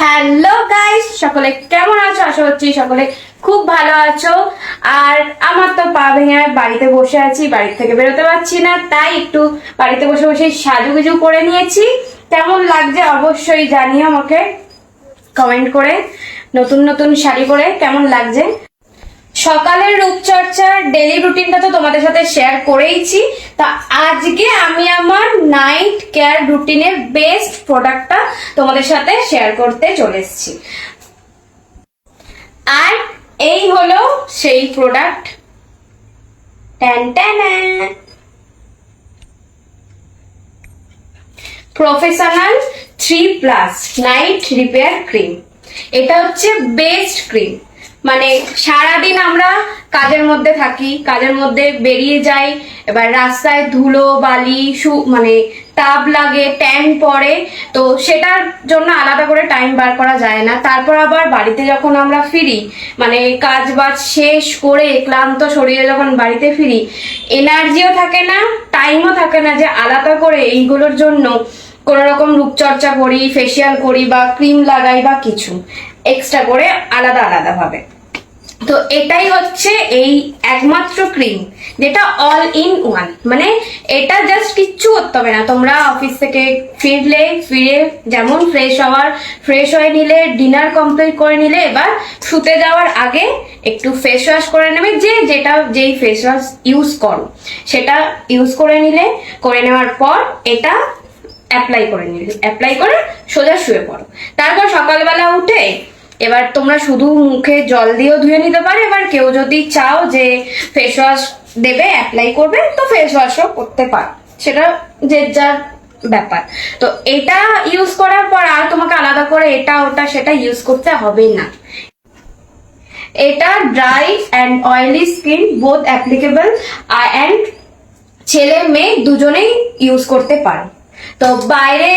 Hello guys সকলে কেমন আছো? আশা করছি সকলে খুব ভালো আছো। আর আমার তো পা ভেঙে বাড়িতে বসে আছি বাড়ি থেকে বেরোতে পারছি না, তাই একটু বাড়িতে বসে বসে সাজুগুজু করে নিয়েছি। কেমন লাগছে অবশ্যই জানিও আমাকে কমেন্ট করে, নতুন নতুন শাড়ি পরে কেমন লাগছে? সকালের রূপচর্চার ডেলি রুটিনটা তো তোমাদের সাথে শেয়ার করেইছি। তা আজকে আমি আমার নাইট কেয়ার রুটিনের বেস্ট প্রোডাক্টটা তোমাদের সাথে শেয়ার করতে চলে এসেছি। আর এই হলো সেই product professional three plus night repair cream এটা হচ্ছে বেস্ট ক্রিম মানে সারাদিন আমরা কাজের মধ্যে থাকি, কাজের মধ্যে বেরিয়ে যাই, এবার রাস্তায় ধুলো, বালি, সু মানে তাপ লাগে ট্যান পড়ে, তো সেটার জন্য আলাদা করে টাইম বার করা যায় না। তারপর আবার বাড়িতে যখন আমরা ফিরি মানে কাজ বাজ শেষ করে ক্লান্ত শরীরে যখন বাড়িতে ফিরি এনার্জিও থাকে না টাইমও থাকে না যে আলাদা করে এইগুলোর জন্য কোনো রকম রূপচর্চা করি ফেসিয়াল করি বা ক্রিম লাগাই বা কিছু। এক্সট্রা করে আলাদা আলাদা ভাবে। তো এটাই হচ্ছে এই একমাত্র ক্রিম যেটা অল ইন ওয়ান মানে এটা জাস্ট কিচ্ছু করতে হবে না। তোমরা অফিস থেকে ফিরলে, ফিরে যেমন ফ্রেশ হওয়ার ফ্রেশ হয়ে নিলে ডিনার কমপ্লিট করে নিলে, এবার শুতে যাওয়ার আগে একটু ফেস ওয়াশ করে নেবে, যে যেটা, যেই ফেস ওয়াশ ইউজ করো। সেটা ইউজ করে নিলে, করে নেওয়ার পর এটা অ্যাপ্লাই করে নিলে। অ্যাপ্লাই করে সোজা শুয়ে পড়ো। তারপর সকালবেলা উঠে এবার তোমরা শুধু মুখে জল দিয়েও ধুয়ে নিতে পারো। এবার কেউ যদি চাও যে ফেস ওয়াশ দেবে অ্যাপ্লাই করবে, তো ফেস ওয়াশও করতে পারো। সেটা যে যার ব্যাপার। তো এটা ইউজ করার পর আর তোমাকে আলাদা করে এটা, ওটা, সেটা ইউজ করতে হবে না। এটা dry and oily skin both applicable and ছেলে মেয়ে দুজনেই ইউজ করতে পারে। তো বাইরে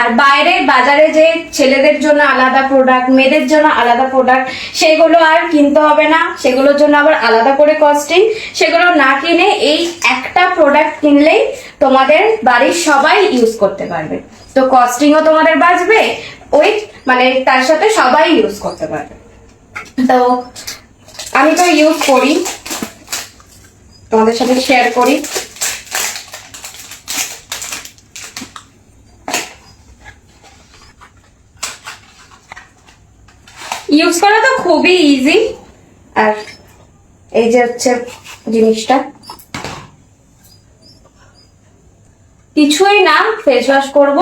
আর বাইরে বাজারে যে ছেলেদের জন্য আলাদা প্রোডাক্ট মেয়েদের জন্য আলাদা প্রোডাক্ট সেগুলো আর কিনতে হবে না। সেগুলোর জন্য আবার আলাদা করে কস্টিং সেগুলো না কিনে এই একটা প্রোডাক্ট কিনলেই তোমাদের বাড়ির সবাই ইউজ করতে পারবে। তো কস্টিংও তোমাদের বাঁচবে, ওই মানে তার সাথে সবাই ইউজ করতে পারবে। তো আমি তো ইউজ করি। তোমাদের সাথে শেয়ার করি। ইউজ করা তো খুবই ইজি আর এই যে হচ্ছে জিনিসটা। কিছুই না ফেস ওয়াশ করব।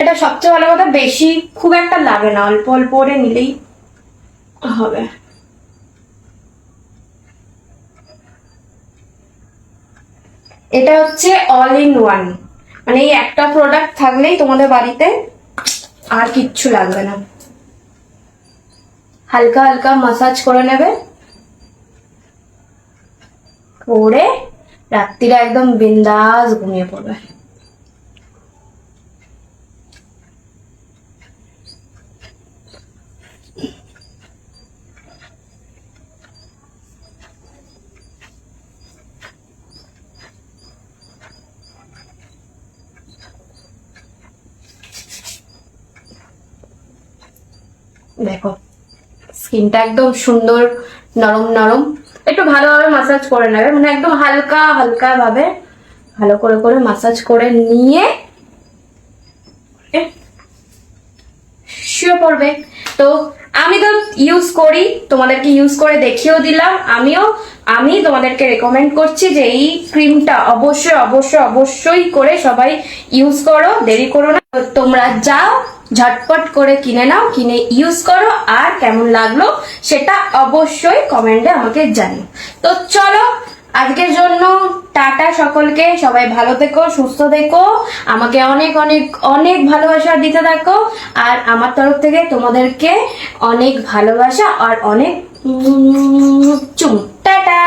এটা সবচেয়ে ভালো কথা, বেশি খুব একটা লাগে না, অল্প অল্প করে নিলেই হবে। এটা হচ্ছে অল ইন ওয়ান মানে এই একটা প্রোডাক্ট থাকলেই তোমাদের বাড়িতে আর কিচ্ছু লাগবে না। হালকা হালকা মাসাজ করে নেবে। করে রাত্রিরা একদম বিন্দাস ঘুমিয়ে পড়বে। দেখো, স্কিনটা একদম সুন্দর, নরম নরম। একটু ভালোভাবে মাসাজ করে নেবে মানে একদম হালকা হালকা ভাবে ভালো করে করে মাসাজ করে নিয়ে শুয়ে পড়বে। তো আমি তো ইউজ করি, তোমাদেরকে ইউজ করে দেখিয়েও দিলাম। আমিও, আমি তোমাদেরকে রেকমেন্ড করছি যে এই ক্রিমটা অবশ্যই অবশ্যই অবশ্যই করে সবাই ইউজ করো, দেরি করো না। তোমরা যাও ঝটপট করে কিনে নাও, কিনে ইউজ করো, আর কেমন লাগল সেটা অবশ্যই কমেন্টে আমাকে জানিও। তো চলো, আজকের জন্য টাটা সকলকে, সবাই ভালো থেকো, সুস্থ থেকো, আমাকে অনেক অনেক অনেক ভালোবাসা দিতে থাকো, আর আমার তরফ থেকে তোমাদেরকে অনেক ভালোবাসা আর অনেক চুম। টাটা!